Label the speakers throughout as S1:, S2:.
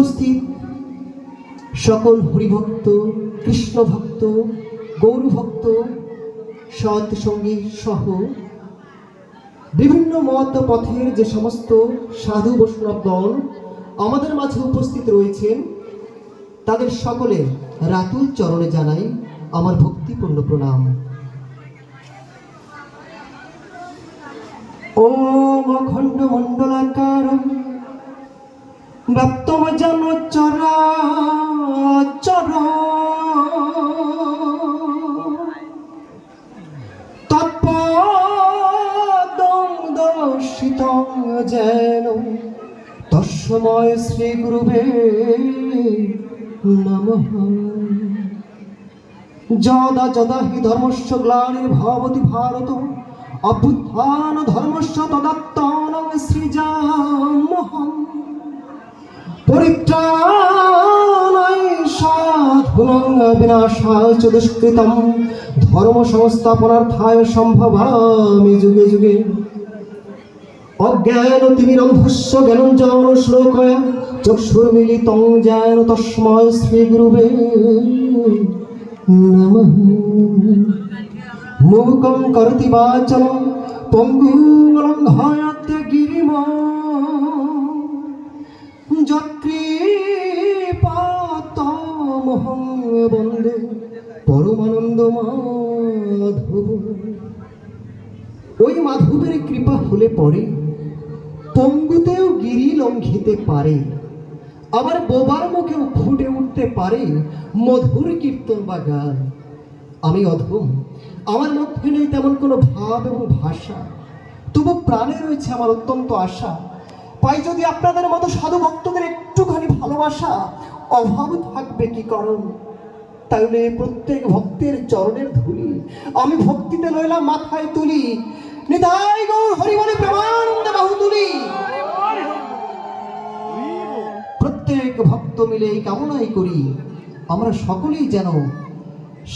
S1: উপস্থিত সকল হরিভক্ত কৃষ্ণভক্ত গৌরভক্ত সৎ সঙ্গী সহ বিভিন্ন মত পথের যে সমস্ত সাধু বৈষ্ণবগণ আমাদের মাঝে উপস্থিত রয়েছেন তাদের সকলের রাতুল চরণে জানাই আমার ভক্তিপূর্ণ প্রণাম ওম অখণ্ড মণ্ডলাকারম ভক্ত যেন চরা চর তৎপদম দর্শিত যেন তসময় শ্রী গুরুবে নম যদা যদা হি ধর্মস্য গ্লানি ভবতি ভারত অভ্যুত্থান ধর্মস্য তদাত্তান সৃজামহম বিনাশাচদুষ্কৃতম ধর্ম সংস্থাপনার্থায় সম্ভবামি যুগে যুগে অজ্ঞান তিমিরন্ধস্য জ্ঞানঞ্জন শ্লোকয়া চক্ষুর্মিলিতং জ্ঞান তস্ময় শ্রীগুরুবে নমঃ মুখং করতি বাচলং পঙ্গুলং হয়তে গিরিমা যত্রী পাতমহং বন্দে পরমানন্দ মাধব ওই মাধবের কৃপা হলে পরে পঙ্গুতেও গিরি লঙ্ঘিতে পারে আবার বোবার মুখেও ফুটে উঠতে পারে মধুর কীর্তন বা গান আমি অধম আমার মধ্যে নেই তেমন কোনো ভাব এবং ভাষা তবু প্রাণে রয়েছে আমার অত্যন্ত আশা তাই যদি আপনাদের মতো সাধু ভক্তদের একটুখানি ভালোবাসা অভাব থাকবে কি কারণ তাহলে প্রত্যেক ভক্তের চরণের ধুলি আমি ভক্তিতে লইলাম মাথায় তুলি নিতাই গৌর হরিবলে বাহু তুলি প্রত্যেক ভক্ত মিলে এই কামনাই করি আমরা সকলেই যেন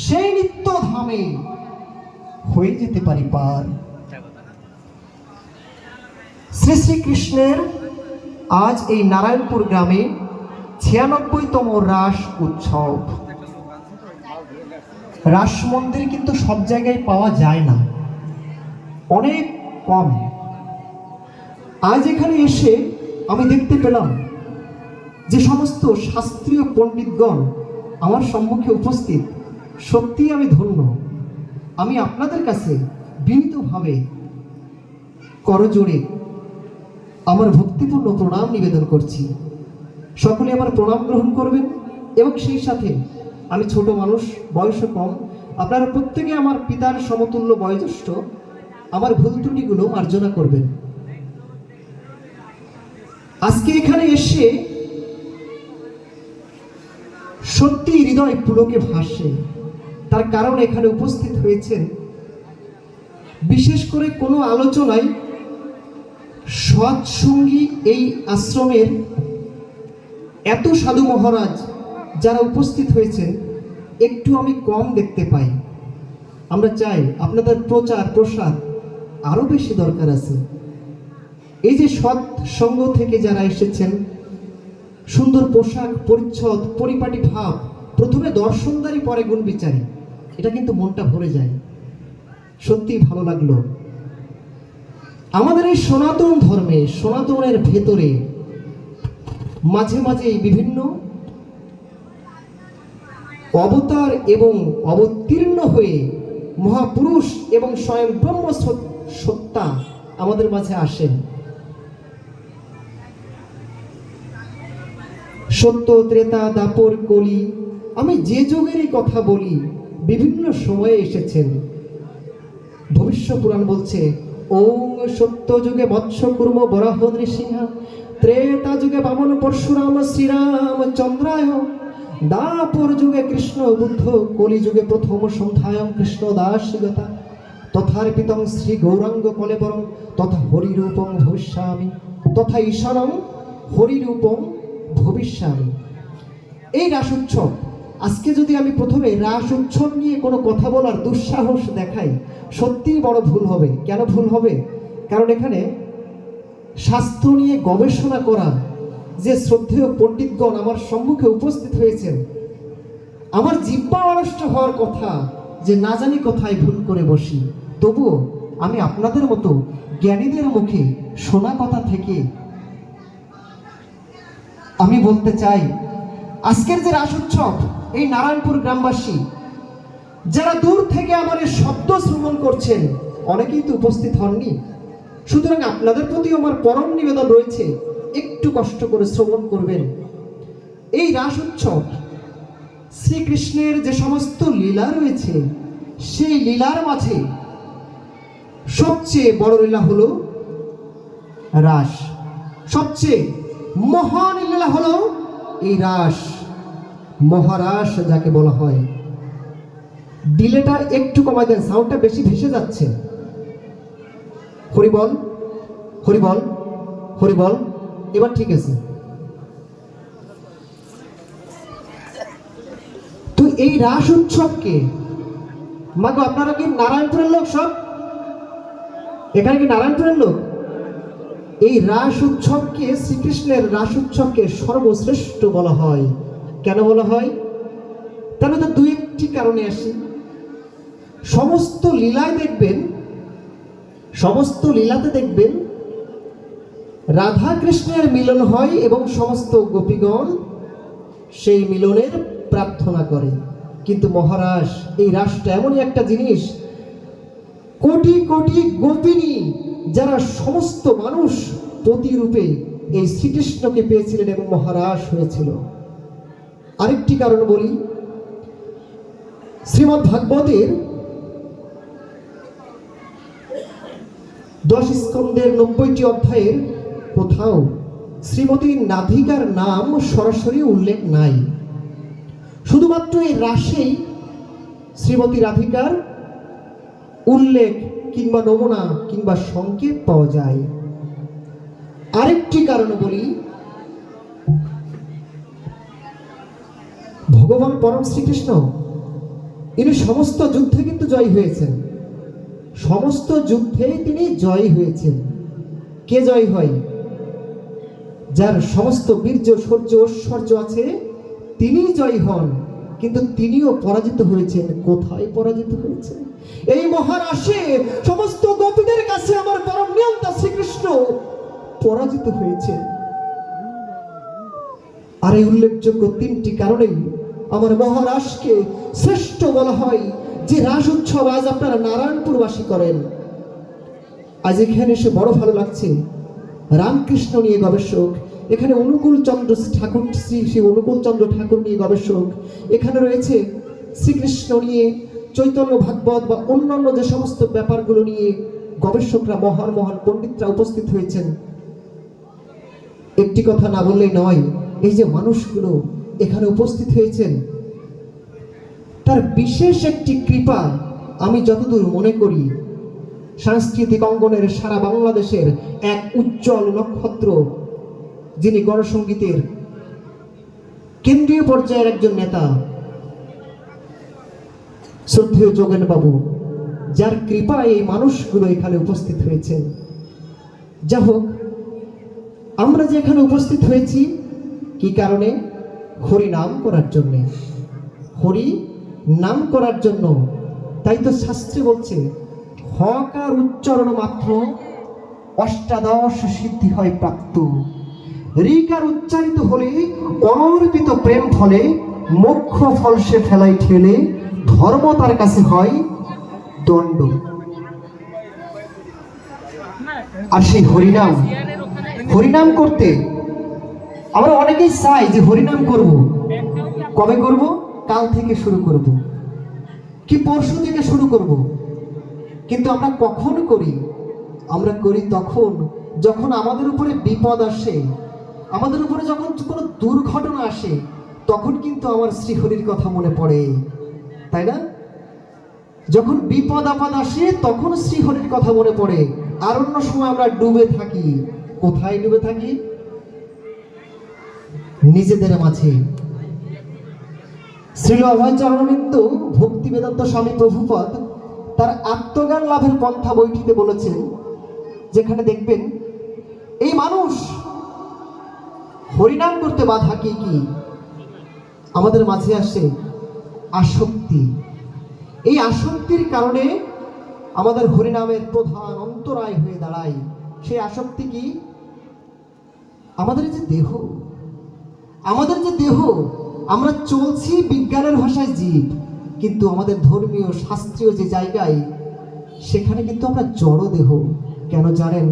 S1: সেই নিত্য ধামে হয়ে যেতে পারি পার শ্রী শ্রীকৃষ্ণের আজ এই নারায়ণপুর গ্রামে ছিয়ানব্বইতম রাস উৎসব রাস মন্দির কিন্তু সব জায়গায় পাওয়া যায় না অনেক কম আজ এখানে এসে আমি দেখতে পেলাম যে সমস্ত শাস্ত্রীয় পণ্ডিতগণ আমার সম্মুখে উপস্থিত সত্যিই আমি ধন্য আমি আপনাদের কাছে বিনীতভাবে করজোড়ে আমার ভক্তিপূর্ণ প্রণাম নিবেদন করছি সকলে আমার প্রণাম গ্রহণ করবেন এবং সেই সাথে আমি ছোট মানুষ বয়স কম আপনারা প্রত্যেকে আমার পিতার সমতুল্য বয়োজ্যেষ্ঠ আমার ভুল ত্রুটিগুলো মার্জনা করবেন আজকে এখানে এসে সত্যি হৃদয় পুলকে ভাসে তার কারণ এখানে উপস্থিত হয়েছেন বিশেষ করে কোনো আলোচনায় সৎসঙ্গী এই আশ্রমের এত সাধু মহারাজ যারা উপস্থিত হয়েছেন একটু আমি কম দেখতে পাই আমরা চাই আপনাদের প্রচার প্রসার আরও বেশি দরকার আছে এই যে সৎ সঙ্গ থেকে যারা এসেছেন সুন্দর পোশাক পরিচ্ছদ পরিপাটি ভাব প্রথমে দর্শনদারি পরে গুণ বিচারি এটা কিন্তু মনটা ভরে যায় সত্যিই ভালো লাগলো আমাদের এই সনাতন ধর্মে সনাতনের ভেতরে মাঝে মাঝে বিভিন্ন অবতার এবং অবতীর্ণ হয়ে মহাপুরুষ এবং স্বয়ং ব্রহ্ম সত্তা আমাদের মাঝে আসেন সত্য ত্রেতা দাপর কলি আমি যে যুগেরই কথা বলি বিভিন্ন সময়ে এসেছেন ভবিষ্য পুরাণ বলছে ওং সত্য সত্যযুগে বৎসকুর্ম বরাহ নৃসিংহা ত্রেতা যুগে বামন পরশুরাম শ্রীরাম চন্দ্রায় দাপর যুগে কৃষ্ণ বুদ্ধ কলি যুগে প্রথম সন্ধ্যায়ং কৃষ্ণ দাসগতা তথার্পিতং শ্রী গৌরাঙ্গ কলেবরং তথা হরিরূপং ভবিষ্যামি তথা ঈশানং হরিরূপং ভবিষ্যামি এই রাসোৎসব আজকে যদি আমি প্রথমে রাস উচ্ছন নিয়ে কোনো কথা বলার দুঃসাহস দেখাই সত্যিই বড় ভুল হবে কেন ভুল হবে কারণ এখানে শাস্ত্র নিয়ে গবেষণা করা যে শ্রদ্ধেয় পণ্ডিতগণ আমার সম্মুখে উপস্থিত হয়েছেন আমার জিব্বা অনষ্ট হওয়ার কথা যে না জানি কোথায় ভুল করে বসি তবুও আমি আপনাদের মতো জ্ঞানীদের মুখে শোনা কথা থেকে আমি বলতে চাই আজকের যে রাস উৎসব এই নারায়ণপুর গ্রামবাসী যারা দূর থেকে আমাদের শব্দ শ্রবণ করছেন অনেকেই তো উপস্থিত হননি সুতরাং আপনাদের প্রতি আমার পরম নিবেদন রয়েছে একটু কষ্ট করে শ্রবণ করবেন এই রাস উৎসব শ্রীকৃষ্ণের যে সমস্ত লীলা রয়েছে সেই লীলার মাঝে সবচেয়ে বড় লীলা হলো রাস সবচেয়ে মহান লীলা হলো এই রাস মহারাস যাকে বলা হয় ডিলেটা একটু কমাই দেন সাউন্ডটা বেশি ভেসে যাচ্ছে হরিবল হরিবল হরিবল এবার ঠিক আছে তো এই রাস উৎসবকে মাগো আপনারা কি নারায়ণপুরের লোক সব এখানে কি নারায়ণপুরের লোক এই রাস উৎসবকে শ্রীকৃষ্ণের রাস উৎসবকে সর্বশ্রেষ্ঠ বলা হয় কেন বলা হয় তাহলে তো দু একটি কারণে আসি সমস্ত লীলায় দেখবেন সমস্ত লীলাতে দেখবেন রাধা কৃষ্ণের মিলন হয় এবং সমস্ত গোপীগণ সেই মিলনের প্রার্থনা করে কিন্তু মহারাজ এই রাসটা এমনই একটা জিনিস কোটি কোটি গোপিনী যারা সমস্ত মানুষ প্রতিরূপে এই শ্রীকৃষ্ণকে পেয়েছিলেন এবং মহারাজ হয়েছিল আরেকটি কারণ বলি শ্রীমৎ ভাগবতের দশ স্কন্ধের নব্বইটি অধ্যায়ের কোথাও শ্রীমতী নাধিকার নাম সরাসরি উল্লেখ নাই শুধুমাত্র এই রাশেই শ্রীমতী রাধিকার উল্লেখ কিংবা নমুনা কিংবা সংকেত পাওয়া যায় আরেকটি কারণ বলি ভগবান পরম শ্রীকৃষ্ণ ইনি সমস্ত যুদ্ধে কিন্তু জয় হয়েছেন সমস্ত যুদ্ধেই তিনি জয় হয়েছেন কে জয় হয় যার সমস্ত বীর্য সূর্য ঐশ্বর্য আছে তিনি জয় হন কিন্তু তিনিও পরাজিত হয়েছেন কোথায় পরাজিত হয়েছে এই মহারাশে সমস্ত গোপীদের কাছে আমার পরম নিয়ন্তা শ্রীকৃষ্ণ পরাজিত হয়েছে আর এই উল্লেখযোগ্য তিনটি কারণেই আমার মহারাষ্ট্রকে শ্রেষ্ঠ বলা হয় যে রাস উৎসব আজ আপনারা নারায়ণপুরবাসী করেন আজ এখানে এসে বড় ভালো লাগছে রামকৃষ্ণ নিয়ে গবেষক এখানে অনুকূল চন্দ্র ঠাকুর শ্রী শ্রী অনুকূল চন্দ্র ঠাকুর নিয়ে গবেষক এখানে রয়েছে শ্রীকৃষ্ণ নিয়ে চৈতন্য ভাগবত বা অন্যান্য যে সমস্ত ব্যাপারগুলো নিয়ে গবেষকরা মহান মহান পণ্ডিতরা উপস্থিত হয়েছেন একটি কথা না বললেই নয় এই যে মানুষগুলো এখানে উপস্থিত হয়েছেন তার বিশেষ একটি কৃপা আমি যতদূর মনে করি সাংস্কৃতিক অঙ্গনের সারা বাংলাদেশের এক উজ্জ্বল নক্ষত্র যিনি গণসঙ্গীতের কেন্দ্রীয় পর্যায়ের একজন নেতা শ্রদ্ধেয় যোগেন বাবু যার কৃপায় এই মানুষগুলো এখানে উপস্থিত হয়েছে যা হোক আমরা যে এখানে উপস্থিত হয়েছি কি কারণে হরি নাম করার জন্যে হরি নাম করার জন্য তাই তো শাস্ত্রে বলছে হকার উচ্চারণ মাত্র অষ্টাদশ সিদ্ধি হয় প্রাপ্ত রিকার উচ্চারিত হলে অনর্পিত প্রেম ফলে মুখ্য ফল সে ফেলাই ঠেলে ধর্ম তার কাছে হয় দণ্ড আর সেই হরিনাম হরিনাম করতে আমরা অনেকেই চাই যে হরিনাম করব কবে করব কাল থেকে শুরু করব কি পরশু থেকে শুরু করব কিন্তু আমরা কখন করি আমরা করি তখন যখন আমাদের উপরে বিপদ আসে আমাদের উপরে যখন কোনো দুর্ঘটনা আসে তখন কিন্তু আমার শ্রীহরির কথা মনে পড়ে তাই না যখন বিপদ আপদ আসে তখন শ্রীহরির কথা মনে পড়ে আর অন্য সময় আমরা ডুবে থাকি কোথায় ডুবে থাকি নিজেদের মাঝে শ্রী অভয়চরণবিন্দু ভক্তি বেদান্ত স্বামী প্রভুপদ তার আত্মজ্ঞান লাভের পন্থা বইটিতে বলেছেন যেখানে দেখবেন এই মানুষ হরিনাম করতে বাধা কি কি আমাদের মাঝে আসে আসক্তি এই আসক্তির কারণে আমাদের হরিনামের প্রধান অন্তরায় হয়ে দাঁড়ায় সেই আসক্তি কি আমাদের যে দেহ আমাদের যে দেহ আমরা চলছি বিজ্ঞানের ভাষায় জীব কিন্তু আমাদের ধর্মীয় শাস্ত্রীয় যে জায়গায় সেখানে কিন্তু আমরা জড় দেহ কেন জানেন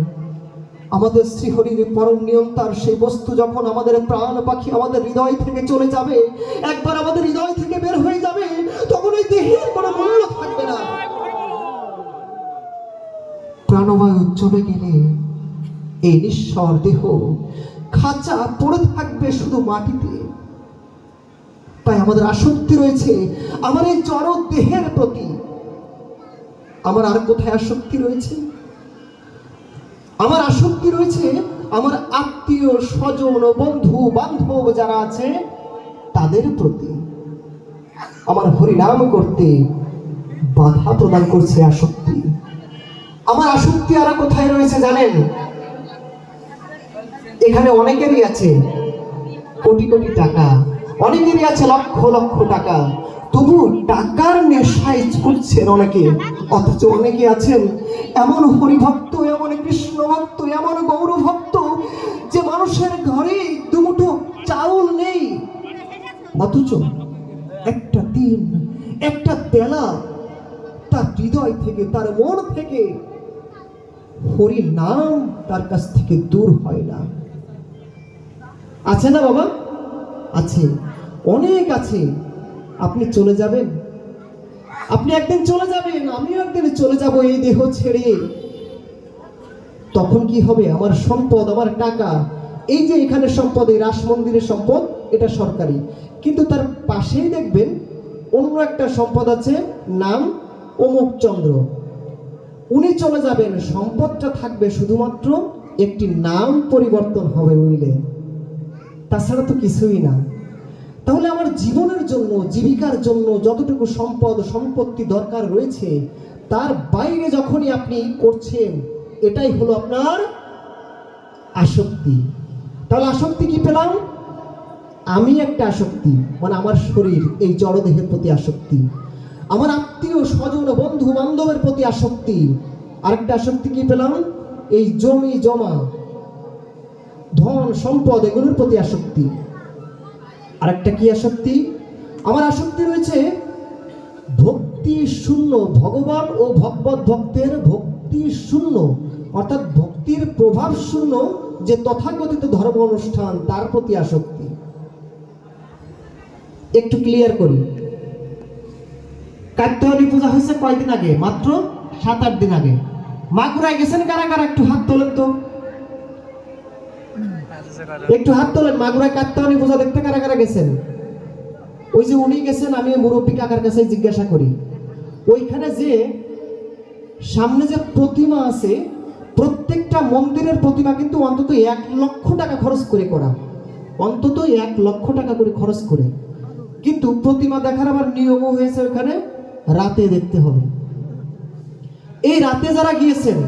S1: আমাদের শ্রীহরির পরম নিয়ম তার সেই বস্তু যখন আমাদের প্রাণ পাখি আমাদের হৃদয় থেকে চলে যাবে একবার আমাদের হৃদয় থেকে বের হয়ে যাবে তখন ওই দেহের কোনো মূল্য থাকবে না প্রাণবায়ু চলে গেলে এই নিঃস্বর দেহ খাঁচা পড়ে থাকবে শুধু মাটিতে তাই আমাদের আসক্তি রয়েছে আমার এই জড় দেহের প্রতি আমার আর কোথায় আসক্তি রয়েছে আমার আসক্তি রয়েছে আমার আত্মীয় স্বজন বন্ধু বান্ধব যারা আছে তাদের প্রতি আমার হরিনাম করতে বাধা প্রদান করছে আসক্তি আমার আসক্তি আর কোথায় রয়েছে জানেন এখানে অনেকেরই আছে কোটি কোটি টাকা অনেকেরই আছে লক্ষ লক্ষ টাকা তবু টাকার নেশায় খুঁজছেন অনেকে অথচ অনেকে আছেন এমন হরিভক্ত এমন কৃষ্ণভক্ত এমন গৌরভক্ত যে মানুষের ঘরে দুমুঠো চাউল নেই অথচ একটা দিন একটা তেলা তার হৃদয় থেকে তার মন থেকে হরি নাম তার কাছ থেকে দূর হয় না আছে না বাবা আছে অনেক আছে আপনি চলে যাবেন আপনি একদিন চলে যাবেন আমিও একদিন চলে যাব এই দেহ ছেড়ে তখন কি হবে আমার সম্পদ আমার টাকা এই যে এখানে সম্পদ এই রাস মন্দিরের সম্পদ এটা সরকারি কিন্তু তার পাশেই দেখবেন অন্য একটা সম্পদ আছে নাম অমুক চন্দ্র উনি চলে যাবেন সম্পদটা থাকবে শুধুমাত্র একটি নাম পরিবর্তন হবে উইলে তাছাড়া তো কিছুই না তাহলে আমার জীবনের জন্য জীবিকার জন্য যতটুকু সম্পদ সম্পত্তি দরকার রয়েছে তার বাইরে যখনই আপনি করছেন এটাই হলো আপনার আসক্তি তাহলে আসক্তি কি পেলাম আমি একটা আসক্তি মানে আমার শরীর এই জড়দেহের প্রতি আসক্তি আমার আত্মীয় স্বজন বন্ধু বান্ধবের প্রতি আসক্তি আরেকটা আসক্তি কি পেলাম এই জমি জমা ধন সম্পদ এগুলোর প্রতি আসক্তি আর একটা কি আসক্তি আমার আসক্তি রয়েছে ভক্তি শূন্য ভগবান ও ভগবত ভক্তের ভক্তি শূন্য অর্থাৎ ভক্তির প্রভাব শূন্য যে তথাকথিত ধর্ম অনুষ্ঠান তার প্রতি আসক্তি একটু ক্লিয়ার করি কাত্যায়নী পূজা হয়েছে কয়েকদিন আগে মাত্র সাত আট দিন আগে মাগুরায় গেছেন কারা কারা একটু হাত তোলেন তো একটু হাত তোলেন মাগুরায় কাত্তাওয়ানি পূজা দেখতে কারা কারা গেছেন ওই যে উনি গেছেন আমি মুরব্বী কাকার কাছে জিজ্ঞাসা করি ওইখানে যে সামনে যে প্রতিমা আছে প্রত্যেকটা মন্দিরের প্রতিমা কিন্তু অন্তত এক লক্ষ টাকা খরচ করে করা অন্তত এক লক্ষ টাকা করে খরচ করে কিন্তু প্রতিমা দেখার আবার নিয়মও হয়েছে ওখানে রাতে দেখতে হবে এই রাতে যারা গিয়েছেন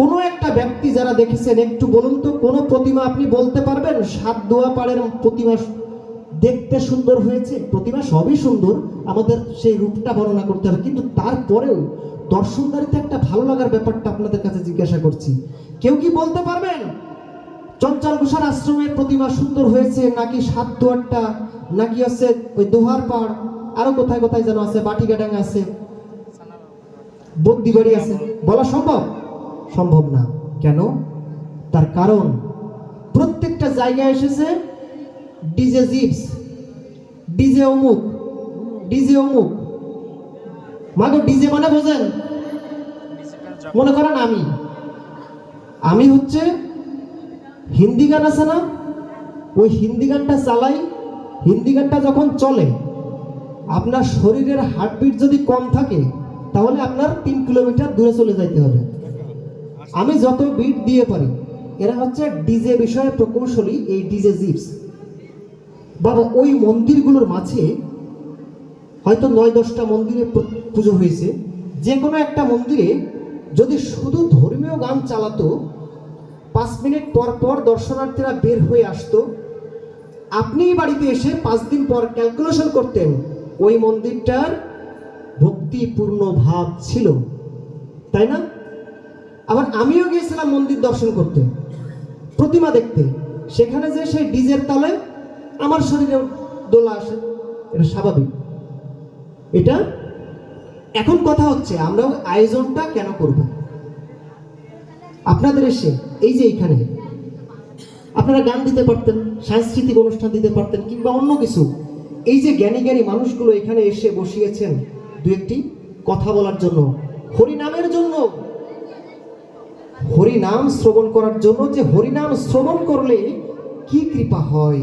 S1: কোনো একটা ব্যক্তি যারা দেখেছেন একটু বলুন তো কোনো প্রতিমা আপনি বলতে পারবেন সাত দোয়া পাড়ের প্রতিমা দেখতে সুন্দর হয়েছে প্রতিমা সবই সুন্দর আমাদের সেই রূপটা বর্ণনা করতে হবে কিন্তু তারপরেও দর্শনদারিতে একটা ভালো লাগার ব্যাপারটা আপনাদের কাছে জিজ্ঞাসা করছি কেউ কি বলতে পারবেন চঞ্চল ঘোষার আশ্রমের প্রতিমা সুন্দর হয়েছে নাকি সাত দোয়ারটা নাকি আছে ওই দোহার পাড় আরো কোথায় কোথায় যেন আছে বাটিগাডাঙ্গা আছে বন্দিবাড়ি আছে বলা সম্ভব সম্ভব না কেন তার কারণ প্রত্যেকটা জায়গায় এসেছে ডিজে জিপস ডিজে অমুক ডিজে অমুক মাগো ডিজে মানে বোঝেন মনে করেন আমি আমি হচ্ছে হিন্দি গান আছে না ওই হিন্দি গানটা চালাই হিন্দি গানটা যখন চলে আপনার শরীরের হার্টবিট যদি কম থাকে তাহলে আপনার তিন কিলোমিটার দূরে চলে যাইতে হবে আমি যত বিট দিয়ে পারি এরা হচ্ছে ডিজে বিষয়ে প্রকৌশলী এই ডিজে জিপস বাবা ওই মন্দিরগুলোর মাঝে হয়তো নয় দশটা মন্দিরে পুজো হয়েছে যে কোনো একটা মন্দিরে যদি শুধু ধর্মীয় গান চালাতো পাঁচ মিনিট পর পর দর্শনার্থীরা বের হয়ে আসতো আপনি বাড়িতে এসে পাঁচ দিন পর ক্যালকুলেশন করতেন ওই মন্দিরটার ভক্তিপূর্ণ ভাব ছিল তাই না আবার আমিও গিয়েছিলাম মন্দির দর্শন করতে প্রতিমা দেখতে সেখানে যে সেই ডিজের তালে আমার শরীরে দোলা আসে এটা স্বাভাবিক এটা এখন কথা হচ্ছে আমরা আয়োজনটা কেন করব আপনাদের এসে এই যে এইখানে আপনারা গান দিতে পারতেন সাংস্কৃতিক অনুষ্ঠান দিতে পারতেন কিংবা অন্য কিছু এই যে জ্ঞানী জ্ঞানী মানুষগুলো এখানে এসে বসিয়েছেন দু একটি কথা বলার জন্য হরিনামের জন্য হরি নাম শ্রবণ করার জন্য যে হরি নাম শ্রবণ করলে কি কৃপা হয়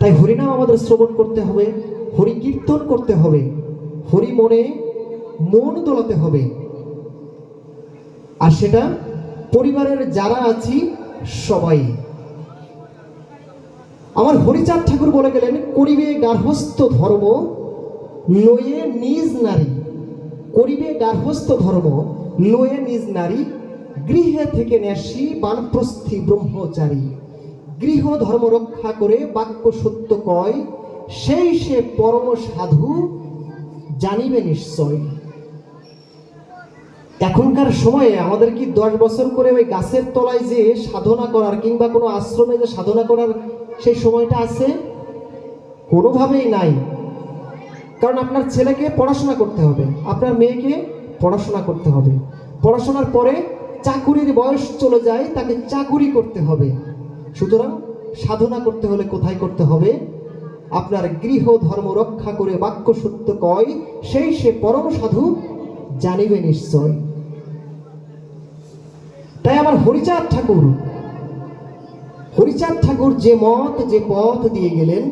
S1: তাই হরিনাম আমাদের শ্রবণ করতে হবে হরি কীর্তন করতে হবে হরি মনে মন দোলাতে হবে আর সেটা পরিবারের যারা আছি সবাই আমার হরিচাঁদ ঠাকুর বলে গেলেন করিবে গার্হস্থ ধর্ম লয়ে নিজ নারী করিবে গার্হস্থ ধর্ম নয়ে নিজ নারী গৃহে থেকে ন্যাসি বানপ্রস্থি ব্রহ্মচারী গৃহ ধর্ম রক্ষা করে বাক্য সত্য কয় সেই সে পরম সাধু জানিবে নিশ্চয় এখনকার সময়ে আমাদের কি দশ বছর করে ওই গাছের তলায় যে সাধনা করার কিংবা কোনো আশ্রমে যে সাধনা করার সেই সময়টা আছে কোনোভাবেই নাই কারণ আপনার ছেলেকে পড়াশোনা করতে হবে আপনার মেয়েকে পড়াশোনা করতে হবে পড়াশোনার পরে চাকুরির বয়স চলে যায় তাকে চাকুরি করতে হবে সুতরাং সাধনা করতে হলে কোথায় করতে হবে আপনার গৃহ ধর্ম রক্ষা করে বাক্য সত্য কয় সেই সে পরম সাধু জানিবে নিশ্চয় তাই আমার হরিচাঁদ ঠাকুর হরিচাঁদ ঠাকুর যে মত যে পথ দিয়ে গেলেন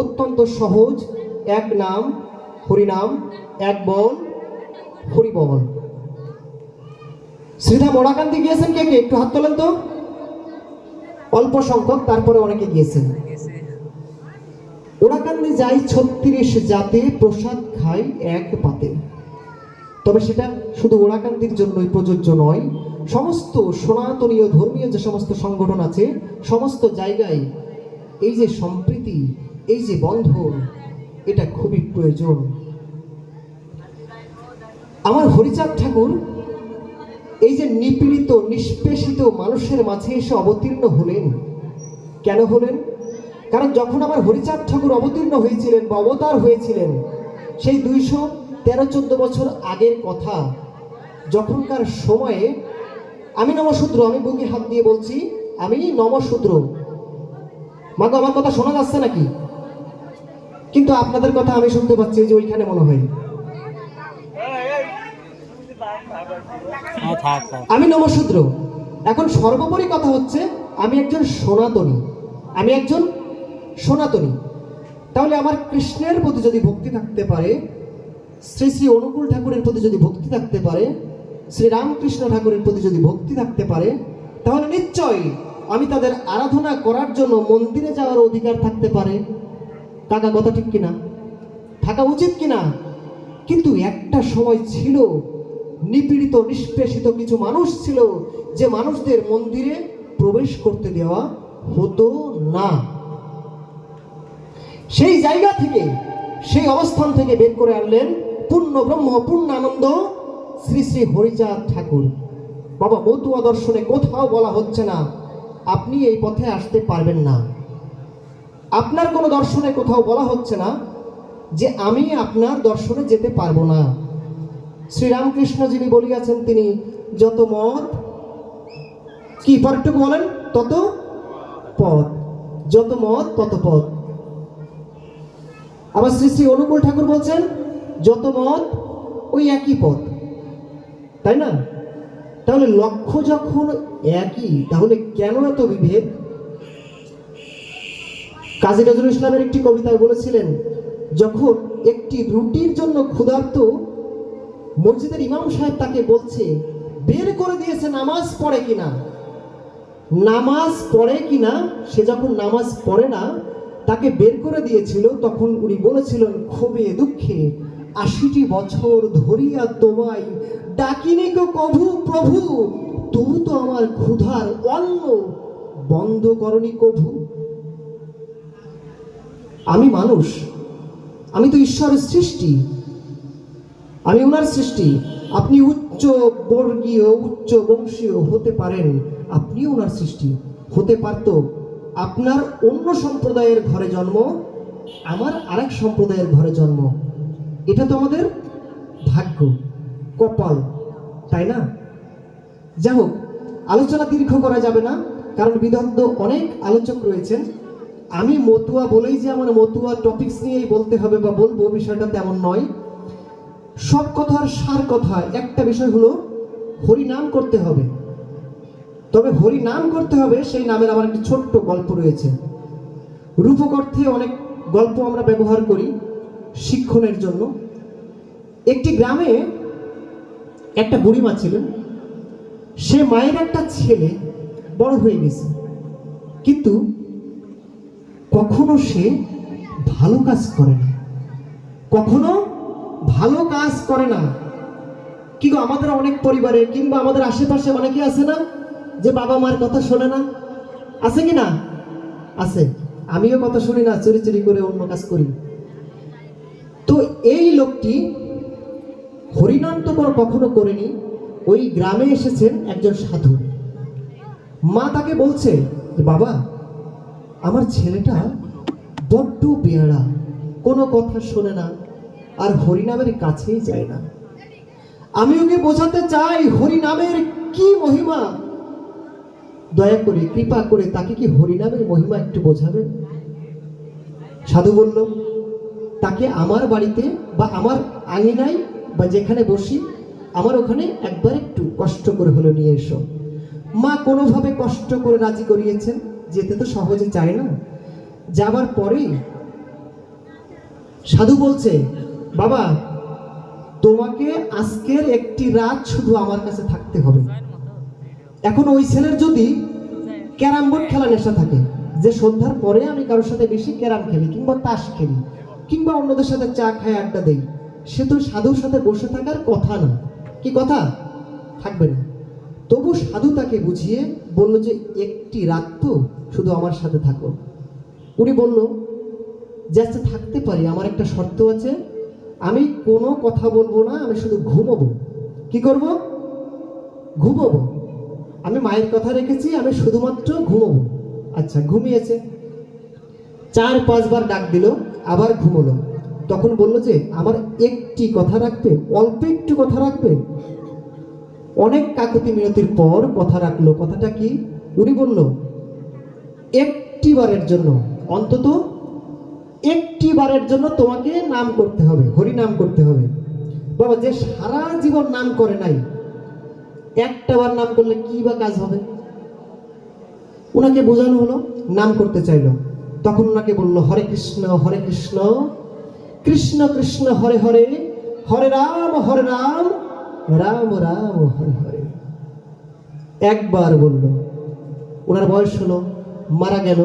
S1: অত্যন্ত সহজ এক নাম হরিনাম এক বল হরিপবন শ্রীধাম বড়াকান্তি গিয়েছেন কে কে একটু হাত তোলেন তো অল্প সংখ্যক তারপরে অনেকে গিয়েছেন ওড়াকান্দি যাই ছত্রিশ জাতে প্রসাদ খাই এক পাতে তবে সেটা শুধু ওরাকান্দির জন্যই প্রযোজ্য নয় সমস্ত সনাতনীয় ধর্মীয় যে সমস্ত সংগঠন আছে সমস্ত জায়গায় এই যে সম্প্রীতি এই যে বন্ধন এটা খুবই প্রয়োজন আমার হরিচাঁদ ঠাকুর এই যে নিপীড়িত নিষ্পেষিত মানুষের মাঝে এসে অবতীর্ণ হলেন কেন হলেন কারণ যখন আমার হরিচাঁদ ঠাকুর অবতীর্ণ হয়েছিলেন বা অবতার হয়েছিলেন সেই দুইশো তেরো চোদ্দ বছর আগের কথা যখনকার সময়ে আমি নমশূদ্র আমি বুকে হাত দিয়ে বলছি আমি নমশূদ্র মাগো আমার কথা শোনা যাচ্ছে নাকি কিন্তু আপনাদের কথা আমি শুনতে পাচ্ছি যে ওইখানে মনে হয় হ্যাঁ, আমি নমশূদ্র এখন সর্বোপরি কথা হচ্ছে আমি একজন সনাতনী আমি একজন সনাতনী তাহলে আমার কৃষ্ণের প্রতি যদি ভক্তি থাকতে পারে শ্রী শ্রী অনুকূল ঠাকুরের প্রতি যদি ভক্তি থাকতে পারে শ্রী রামকৃষ্ণ ঠাকুরের প্রতি যদি ভক্তি থাকতে পারে তাহলে নিশ্চয়ই আমি তাদের আরাধনা করার জন্য মন্দিরে যাওয়ার অধিকার থাকতে পারে টাকা কথা ঠিক কিনা থাকা উচিত কিনা কিন্তু একটা সময় ছিল নিপীড়িত নিষ্পেষিত কিছু মানুষ ছিল যে মানুষদের মন্দিরে প্রবেশ করতে দেওয়া হতো না সেই জায়গা থেকে সেই অবস্থান থেকে বের করে আনলেন পূর্ণ ব্রহ্ম পূর্ণানন্দ শ্রী শ্রী হরিচাঁদ ঠাকুর বাবা মতুয়া দর্শনে কোথাও বলা হচ্ছে না আপনি এই পথে আসতে পারবেন না আপনার কোনো দর্শনে কোথাও বলা হচ্ছে না যে আমি আপনার দর্শনে যেতে পারবো না শ্রীরামকৃষ্ণ যিনি বলিয়াছেন তিনি যত মত কি পরটুকু বলেন তত পদ যত মত তত পদ আবার শ্রী শ্রী অনুকূল ঠাকুর বলছেন যত মত ওই একই পথ তাই না তাহলে লক্ষ্য যখন একই তাহলে কেন এত বিভেদ কাজী নজরুল ইসলামের একটি কবিতায় বলেছিলেন যখন একটি রুটির জন্য ক্ষুধার্ত মসজিদের ইমাম সাহেব তাকে বলছে বের করে দিয়েছে নামাজ পড়ে কিনা নামাজ পড়ে কিনা সে যখন নামাজ পড়ে না তাকে বের করে দিয়েছিল তখন উনি বলেছিলেন ক্ষোভে দুঃখে আশিটি বছর ধরিয়া তোমায় ডাকিনি কো কভু প্রভু তবু তো আমার ক্ষুধার অন্ন বন্ধ করনি কভু আমি মানুষ আমি তো ঈশ্বরের সৃষ্টি আমি ওনার সৃষ্টি আপনি উচ্চ বর্গীয় উচ্চ বংশীয় হতে পারেন আপনি ওনার সৃষ্টি হতে পারত আপনার অন্য সম্প্রদায়ের ঘরে জন্ম আমার আরেক সম্প্রদায়ের ঘরে জন্ম এটা তো আমাদের ভাগ্য কপাল তাই না যাই হোক আলোচনা দীর্ঘ করা যাবে না কারণ বিদগ্ধ অনেক আলোচক রয়েছেন আমি মতুয়া বলেই যে আমার মতুয়া টপিকস নিয়েই বলতে হবে বা বলবো বিষয়টা তেমন নয় সব কথার সার কথা একটা বিষয় হলো হরিনাম করতে হবে তবে হরি নাম করতে হবে সেই নামের আমার একটি ছোট্ট গল্প রয়েছে রূপক অর্থে অনেক গল্প আমরা ব্যবহার করি শিক্ষণের জন্য একটি গ্রামে একটা বুড়িমা ছিলেন সে মায়ের একটা ছেলে বড় হয়ে গেছে কিন্তু কখনো সে ভালো কাজ করে না কখনো ভালো কাজ করে না কি গো আমাদের অনেক পরিবারে কিংবা আমাদের আশেপাশে অনেকে আছে না যে বাবা মার কথা শোনে না আছে কি না আছে আমিও কথা শুনি না চুরি চুরি করে অন্য কাজ করি তো এই লোকটি হরিনাম তো কখনো করেনি ওই গ্রামে এসেছেন একজন সাধু মা তাকে বলছে যে বাবা আমার ছেলেটা বড্ড বেয়ারা কোনো কথা শোনে না আর হরিনামের কাছেই যায় না আমি ওকে বোঝাতে চাই হরিনামের কি মহিমা দয়া করে কৃপা করে তাকে কি হরিনামের মহিমা একটু বোঝাবেন সাধু বলল তাকে আমার বাড়িতে বা আমার আঙিনায় বা যেখানে বসি আমার ওখানে একবার একটু কষ্ট করে হলো নিয়ে এসো মা কোনোভাবে কষ্ট করে রাজি করিয়েছেন যেতে তো সহজে চায় না যাবার পরে সাধু বলছে বাবা তোমাকে আজকের একটি রাত শুধু আমার কাছে থাকতে হবে এখন ওই ছেলের যদি ক্যারাম বোর্ড খেলার নেশা থাকে যে সন্ধ্যার পরে আমি কারোর সাথে বেশি ক্যারাম খেলি কিংবা তাস খেলি কিংবা অন্যদের সাথে চা খায় আড্ডা দেই সে তো সাধুর সাথে বসে থাকার কথা না কি কথা থাকবে না তবু সাধু তাকে বুঝিয়ে বলল যে একটি রাত তো শুধু আমার সাথে থাকো উনি বলল যে আচ্ছা থাকতে পারি আমার একটা শর্ত আছে আমি কোনো কথা বলবো না আমি শুধু ঘুমবো কি করব ঘুমবো আমি মায়ের কথা রেখেছি আমি শুধুমাত্র ঘুমবো আচ্ছা ঘুমিয়েছে চার পাঁচবার ডাক দিল আবার ঘুমলো তখন বলল যে আমার একটি কথা রাখবে অল্প একটু কথা রাখবে অনেক কাকুতি মিনতির পর কথা রাখলো কথাটা কি উনি বলল একটি বারের জন্য অন্তত একটি বারের জন্য তোমাকে নাম করতে হবে হরি নাম করতে হবে বাবা যে সারা জীবন নাম করে নাই একটা বার নাম করলে কি বা কাজ হবে ওনাকে বোঝানো হলো নাম করতে চাইল তখন ওনাকে বলল হরে কৃষ্ণ হরে কৃষ্ণ কৃষ্ণ কৃষ্ণ হরে হরে হরে রাম হরে রাম রাম রাম হরে হরে একবার বলল ওনার বয়স হলো মারা গেল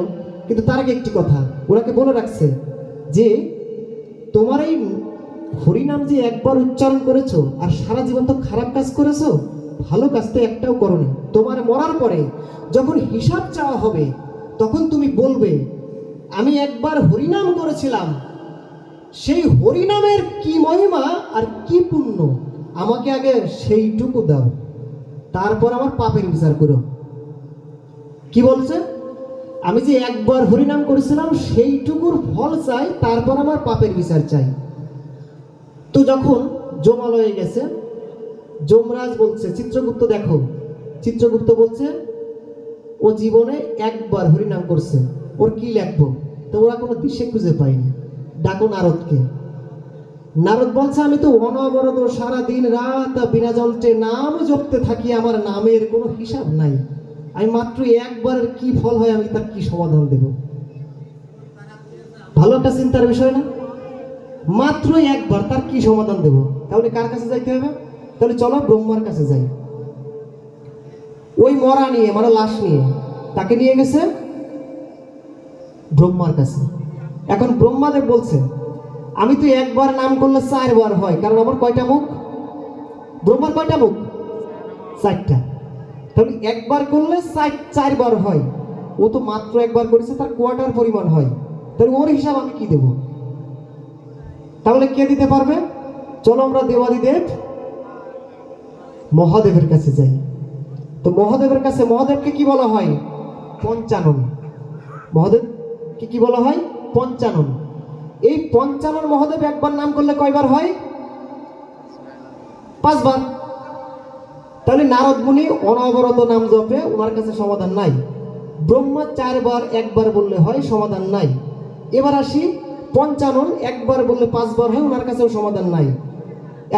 S1: কিন্তু তার আগে একটি কথা ওনাকে বলে রাখছে যে তোমার এই হরিনাম যে একবার উচ্চারণ করেছো আর সারা জীবন তো খারাপ কাজ করেছো ভালো কাজ তো একটাও করনি তোমার মরার পরে যখন হিসাব চাওয়া হবে তখন তুমি বলবে আমি একবার হরিনাম করেছিলাম সেই হরিনামের কি মহিমা আর কি পুণ্য আমাকে আগে সেইটুকু দাও তারপর আমার পাপের বিচার করো কি বলছে আমি যে একবার হরিনাম করেছিলাম সেইটুকুর ফল চাই তারপর আমার পাপের বিচার চাই তো যখন জমালয়ে গেছে যমরাজ বলছে চিত্রগুপ্ত দেখো চিত্রগুপ্ত বলছে ও জীবনে একবার হরিনাম করছে ওর কি লেখবো তো ওরা কোনো দিশে খুঁজে পায়নি ডাকো নারদকে নারদ বলছে আমি তো অনবরত সারা দিন রাত বিনা যন্ত্রে নাম জপতে থাকি আমার নামের কোনো হিসাব নাই আমি মাত্র একবারের কি ফল হয় আমি তার কি সমাধান দেব ভালো একটা চিন্তার বিষয় না মাত্র একবার তার কি সমাধান দেব তাহলে কার কাছে যাইতে হবে তাহলে চলো ব্রহ্মার কাছে যাই ওই মরা নিয়ে মানে লাশ নিয়ে তাকে নিয়ে গেছে ব্রহ্মার কাছে এখন ব্রহ্মাদেব বলছে আমি তো একবার নাম করলে চারবার হয় কারণ আমার কয়টা মুখ ব্রহ্মার কয়টা মুখ চারটা তাহলে একবার করলে সাইড চারবার হয় ও তো মাত্র একবার করেছে তার কোয়ার্টার পরিমাণ হয় তাহলে ওর হিসাব আমি কি দেব তাহলে কে দিতে পারবে চলো আমরা দেব মহাদেবের কাছে যাই তো মহাদেবের কাছে মহাদেবকে কি বলা হয় পঞ্চানন মহাদেবকে কি বলা হয় পঞ্চানন এই পঞ্চানন মহাদেব একবার নাম করলে কয়বার হয় পাঁচবার তাহলে নারদ মুনি অনবরত নাম জপে ওনার কাছে সমাধান নাই ব্রহ্মা চারবার একবার বললে হয় সমাধান নাই এবার আসি পঞ্চানন একবার বললে পাঁচবার হয় ওনার কাছেও সমাধান নাই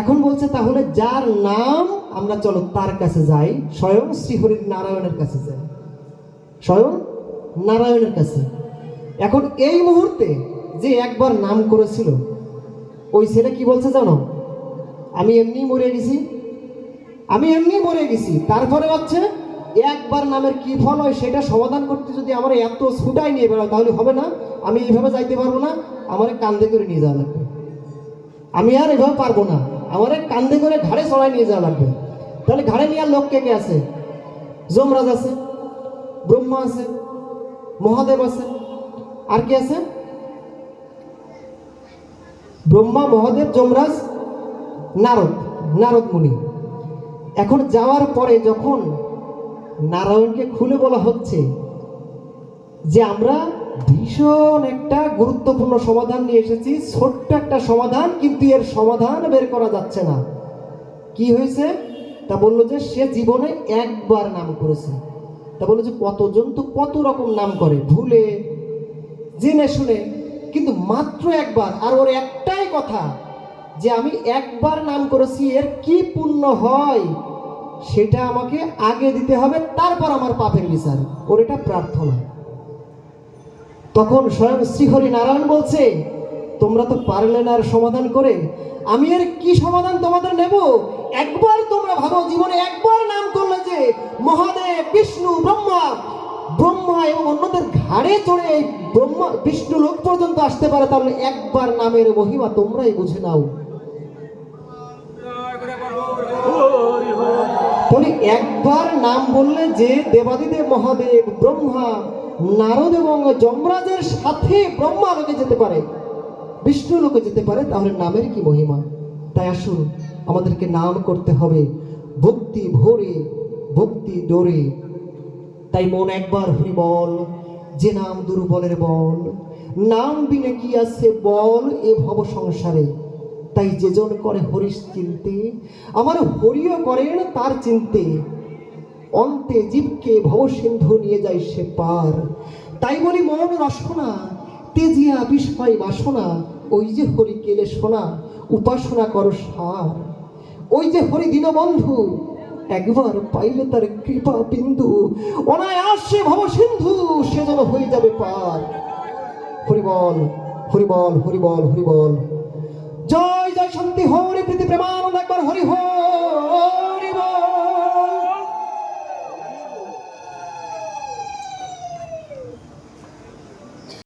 S1: এখন বলছে তাহলে যার নাম আমরা চলো তার কাছে যাই স্বয়ং শ্রীহরি নারায়ণের কাছে যাই স্বয়ং নারায়ণের কাছে এখন এই মুহূর্তে যে একবার নাম করেছিল ওই ছেলে কি বলছে জানো আমি এমনি মরে গেছি আমি এমনি মরে গেছি তারপরে হচ্ছে একবার নামের কি ফল হয় সেটা সমাধান করতে যদি আমার এত ছুটাই নিয়ে বেড়াও তাহলে হবে না আমি এইভাবে যাইতে পারবো না আমার কান্দে করে নিয়ে যাওয়া লাগবে আমি আর এভাবে পারবো না আমার কান্দে করে ঘাড়ে চড়াই নিয়ে যাওয়া লাগবে তাহলে ঘাড়ে নেওয়ার লোক কে কে আছে যমরাজ আছে ব্রহ্মা আছে মহাদেব আছে আর কি আছে ব্রহ্মা মহাদেব যমরাজ নারদ নারদ মুনি এখন যাওয়ার পরে যখন নারায়ণকে খুলে বলা হচ্ছে যে আমরা ভীষণ একটা গুরুত্বপূর্ণ সমাধান নিয়ে এসেছি ছোট্ট একটা সমাধান কিন্তু এর সমাধান বের করা যাচ্ছে না কি হয়েছে তা বললো যে সে জীবনে একবার নাম করেছে তা বললো যে কতজন তো কত রকম নাম করে ভুলে জেনে শুনে কিন্তু মাত্র একবার আর ওর একটাই কথা যে আমি একবার নাম করেছি এর কি পুণ্য হয় সেটা আমাকে আগে দিতে হবে তারপর আমার পাপের বিচার ওর এটা প্রার্থনা তখন স্বয়ং শ্রীহরি নারায়ণ বলছে তোমরা তো পারলে না আর সমাধান করে আমি এর কি সমাধান তোমাদের নেব একবার তোমরা ভাবো জীবনে একবার নাম করলে যে মহাদেব বিষ্ণু ব্রহ্মা ব্রহ্মা এবং অন্যদের ঘাড়ে চড়ে ব্রহ্মা বিষ্ণু লোক পর্যন্ত আসতে পারে তাহলে একবার নামের মহিমা তোমরাই বুঝে নাও উনি একবার নাম বললে যে দেবাদিদেব মহাদেব ব্রহ্মা নারদ এবং যমরাজের সাথে ব্রহ্মা লোকে যেতে পারে বিষ্ণু লোকে যেতে পারে তাহলে নামের কি মহিমা তাই আসুন আমাদেরকে নাম করতে হবে ভক্তি ভোরে ভক্তি ডোরে তাই মন একবার হরি বল যে নাম দুর্বলের বল নাম বিনে কি আছে বল এ ভব সংসারে তাই যেজন করে হরিশ চিনতে আমার হরিও করেন তার চিনতে অন্তে জীবকে ভবসিন্ধু নিয়ে যায় সে পার তাই বলি মন রসনা তেজিয়া বিস্ময় বাসনা ওই যে হরি কেলে শোনা উপাসনা কর সার ওই যে হরি দীনবন্ধু একবার পাইলে তার কৃপা বিন্দু ভব ভবসিন্ধু সে যেন হয়ে যাবে পার হরিবল হরিবল হরিবল হরিবল জয় জয় শান্তি হরি প্রীতি প্রেমানন্দ একবার হরি হরি